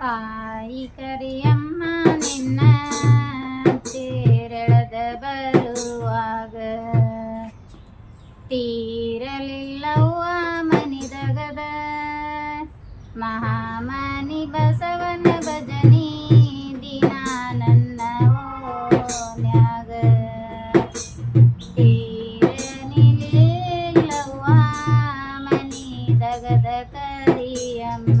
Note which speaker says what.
Speaker 1: ಪಾಯಿಕರಿಯಮ್ಮ ನಿನ್ನ ತೇರಳದ ಬರುವಾಗ ತೀರಲಿಲ್ಲವ್ವ ಮನಿದಗದ ಮಹಾಮನಿ ಬಸವನ ಭಜನಿ ದಿನ ನನ್ನ ಓನ್ಯಾಗ ತೀರಲಿಲ್ಲವ್ವ ಮನಿದಗದ ಕರಿಯಮ್ಮ.